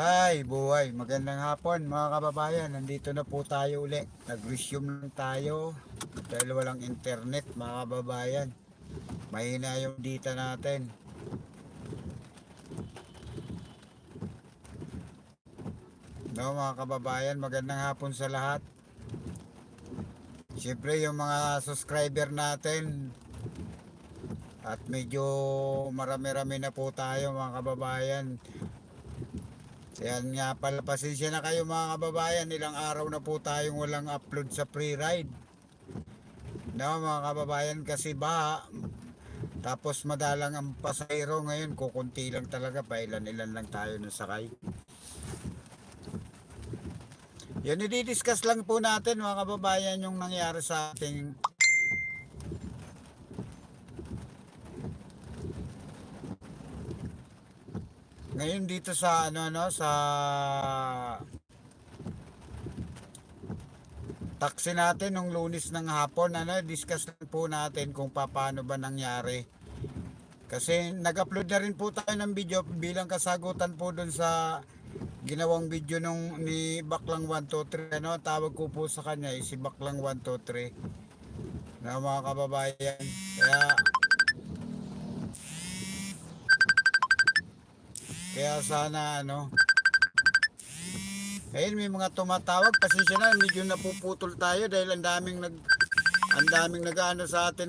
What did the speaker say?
Hi, buhay. Magandang hapon mga kababayan. Nandito na po tayo uli. Nag-resume lang tayo dahil walang internet mga kababayan. Mahina yung data natin. No, mga kababayan, magandang hapon sa lahat. Siyempre yung mga subscriber natin at medyo marami-rami na po tayo mga kababayan. Yan nga pala, pasensya na kayo mga kababayan, ilang araw na po tayong walang upload sa pre-ride. No, mga kababayan, kasi ba, tapos madalang ang pasahero ngayon, kukunti lang talaga, pailan-ilan lang tayo nasakay. Yan, i-discuss lang po natin mga kababayan yung nangyari sa ating Ngayon dito sa ano no sa taxi natin nung lunes ng hapon ano discuss lang po natin kung paano ba nangyari. Kasi nag-upload na rin po tayo ng video bilang kasagutan po dun sa ginawang video nung ni Baklang 123 ano tawag ko po sa kanya eh, si Baklang 123 na mga kababayan. Kaya Kaya sana ano. Ayun may mga tumatawag pasensya na medyo napuputol tayo dahil ang daming nag ang daming nag-ano sa atin